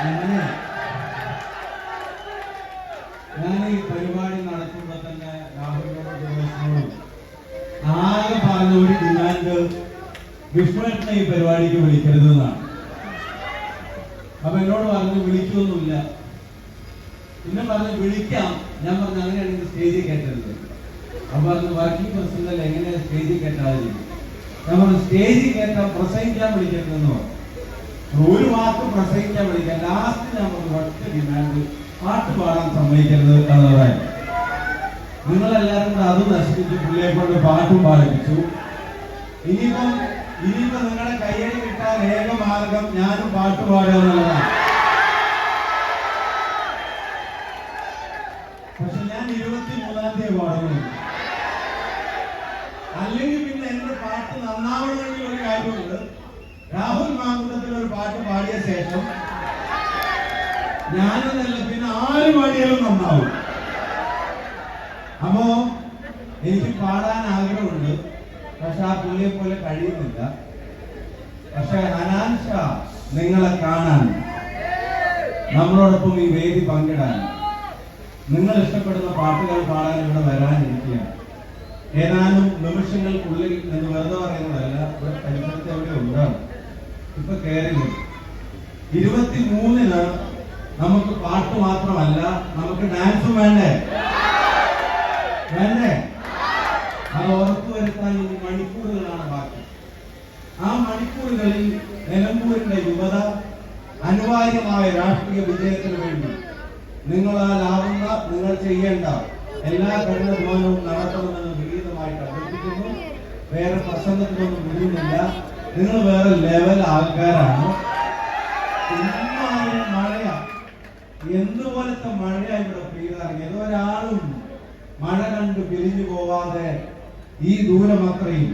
അങ്ങനെ ഞാൻ പരിപാടി നടത്തുമ്പോൾ തന്നെ രാഹുലിനോടും ദിവസങ്ങളോടും ആകെ പറഞ്ഞ ഒരു ഡിമാൻഡ് വിഷ്ണുവേട്ടനെ ഈ പരിപാടിക്ക് വിളിക്കരുതെന്നാണ്. അപ്പൊ എന്നോട് പറഞ്ഞു വിളിക്കൊന്നുമില്ല. പിന്നെ പറഞ്ഞു വിളിക്കാം. ഞാൻ പറഞ്ഞു അങ്ങനെയാണെങ്കിൽ സ്റ്റേജിൽ കയറ്റരുത്. അപ്പൊ പറഞ്ഞു വർക്കിംഗ് പ്രസിഡന്റ് എങ്ങനെ സ്റ്റേജിൽ കയറ്റാതെ ഞാൻ പറഞ്ഞു സ്റ്റേജിൽ കയറ്റാൻ പ്രസംഗിക്കാൻ വിളിക്കരുതെന്ന് ഒരു വാക്ക് പ്രസംഗിക്കാൻ വിളിക്കാം ലാസ്റ്റ് നമ്മൾ ഒറ്റ ഡിമാൻഡ് പാട്ട് പാടാൻ സമ്മതിക്കരുത് എന്നുള്ളതായി നിങ്ങളെല്ലാരും കൂടെ അത് നശിപ്പിച്ച് പുള്ളിയെ കൊണ്ട് പാട്ടും പാടിപ്പിച്ചു. ഇനിയിപ്പം ഇനിയിപ്പോ നിങ്ങളുടെ കയ്യടി കിട്ടാൻ ഏക മാർഗം ഞാനും പാട്ട് പാടുക എന്നുള്ളതാണ്. പക്ഷെ ഞാൻ ഇരുപത്തി മൂന്നാം തീയതി പാടുന്നു. അല്ലെങ്കിൽ പിന്നെ എന്റെ പാട്ട് നന്നാവണമെങ്കിൽ ഒരു കാര്യമുണ്ട്. രാഹുൽ മാങ്കുട്ടത്തിൽ ഒരു പാട്ട് പാടിയ ശേഷം ഞാനെന്നല്ല പിന്നെ ആര് പാടിയാലും നന്നാവും. അപ്പോ എനിക്ക് പാടാൻ ആഗ്രഹമുണ്ട് പക്ഷെ ആ പുള്ളിയെ പോലെ കഴിയുന്നില്ല. പക്ഷെ അനാൻഷ നിങ്ങളെ കാണാൻ നമ്മളോടൊപ്പം ഈ വേദി പങ്കിടാൻ നിങ്ങൾ ഇഷ്ടപ്പെടുന്ന പാട്ടുകൾ പാടാൻ ഇവിടെ വരാനിരിക്കുകയാണ്. ഏതാനും നിമിഷങ്ങൾക്കുള്ളിൽ എന്ന് വെറുതെ പറയുന്നതല്ല ഇപ്പൊ കയറി ഇരുപത്തി നമുക്ക് പാട്ട് മാത്രമല്ല നമുക്ക് ഡാൻസും വേണ്ടേ? വേണ്ടേ? അത് ഉറപ്പുവരുത്താൻ ഇനി മണിക്കൂറുകളാണ് ബാക്കി. ആ മണിക്കൂറുകളിൽ നിലമ്പൂരിന്റെ യുവത അനിവാര്യമായ രാഷ്ട്രീയ വിജയത്തിന് വേണ്ടി നിങ്ങളാലാവുന്ന നിങ്ങൾ ചെയ്യേണ്ട എല്ലാ കഠിനധ്വാനവും നടത്തണമെന്ന് വിപരീതമായിട്ട് അഭ്യർത്ഥിക്കുന്നു. വേറെ പ്രസംഗത്തിനൊന്നും മുഴുവനില്ല നിങ്ങൾ വേറെ ലെവൽ ആൾക്കാരാണ്? ഇമ്മാതിരി മഴയാ. എന്തുപോലത്തെ മഴയാ ഇവിടെ പെയ്തിറങ്ങി ഏതോ ഒരാളും മഴ കണ്ട് പിരിഞ്ഞു പോവാതെ ഈ ദൂരം അത്രയും.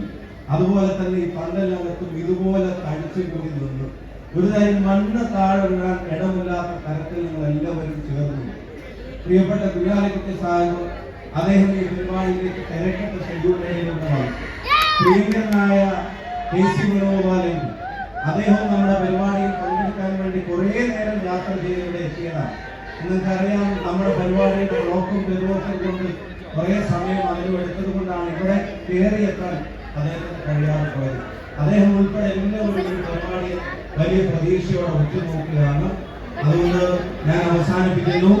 അതുപോലെ തന്നെ ഈ പണ്ടെല്ലാത്തും ഇതുപോലെ തടിച്ചു കൂടി നിന്നു. ഒരു തരം മണ്ണ് താഴെ വീഴാൻ ഇടമില്ലാത്ത തരത്തിൽ നിങ്ങൾ എല്ലാവരും ചേർന്നു. പ്രിയപ്പെട്ട കുഞ്ഞാലിക്കുട്ടി സാഹിബ് അദ്ദേഹം ഈ പരിപാടിയിലേക്ക് ഷെഡ്യൂൾ ചെയ്യുന്നതുമായി പ്രിയങ്കരനായ കെ അദ്ദേഹം നമ്മുടെ പരിപാടിയിൽ പങ്കെടുക്കാൻ വേണ്ടി കുറേ നേരം യാത്ര ചെയ്ത് ഇവിടെ എത്തിയതാണ് നിങ്ങൾക്കറിയാം നമ്മുടെ പരിപാടിയുടെ ബ്ലോക്കും പെരുവോക്കും കൊണ്ട് കുറേ സമയം അതിലും എടുത്തത് കൊണ്ടാണ് ഇവിടെ കയറി എത്താൻ അദ്ദേഹത്തിന് കഴിയാതെ പോയത് അദ്ദേഹം ഉൾപ്പെടെ എല്ലാവരും ഈ പരിപാടിയെ വലിയ പ്രതീക്ഷയോടെ ഉറ്റുനോക്കുകയാണ്. അതുകൊണ്ട് ഞാൻ അവസാനിപ്പിക്കുന്നു.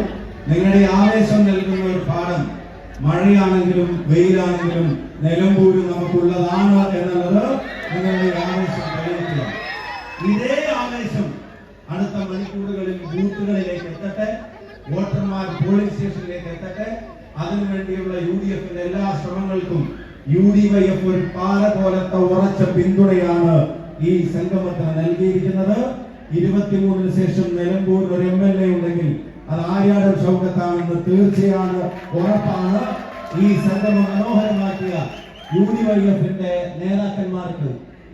നിങ്ങളുടെ ആവേശം നൽകുന്ന ഒരു പാഠം മഴയാണെങ്കിലും വെയിലാണെങ്കിലും നിലമ്പൂര് നമുക്കുള്ളതാണ് എന്നുള്ളത് ബൂത്തുകളിലേക്ക് എത്തട്ടെ വോട്ടർമാർ പോളിംഗ് സ്റ്റേഷനിലേക്ക് എത്തട്ടെ അതിനുവേണ്ടിയുള്ള യു ഡി എഫിന്റെ എല്ലാ ശ്രമങ്ങൾക്കും യു ഡി വൈ എഫ് ഒരു പാല പോലത്തെ ഉറച്ച പിന്തുണയാണ് ഈ സംഗമത്തിന് നൽകിയിരിക്കുന്നത്. ഇരുപത്തിമൂന്നിന് ശേഷം നിലമ്പൂർ ഒരു എം എൽ എ ഉണ്ടെങ്കിൽ അത് ആര്യാടൻ ഷൗക്കത്താണെന്ന് തീർച്ചയാണ് ഉറപ്പാണ്. ഈ സംഗമം മനോഹരമാക്കിയ യു ഡി വൈ എഫിന്റെ നേതാക്കന്മാർക്ക്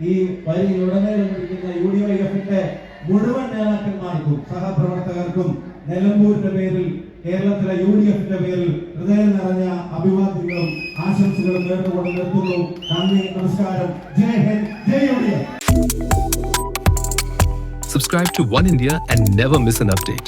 ഈ വരിയിലുടനീളം ഇരിക്കുന്ന യു ഡി വൈ എഫിന്റെ മുഴുവൻ നേതാക്കന്മാർക്കും സഹപ്രവർത്തകർക്കും നിലമ്പൂരിന്റെ പേരിൽ കേരളത്തിലെ യു ഡി എഫിന്റെ പേരിൽ ഹൃദയം നിറഞ്ഞ അഭിവാദ്യങ്ങളും ആശംസകളും നേർന്നുകൊണ്ട് നിർത്തുന്നു. നന്ദി നമസ്കാരം. ജയ് ഹിന്ദ് ജയ് U D F Subscribe to One India and never miss an update.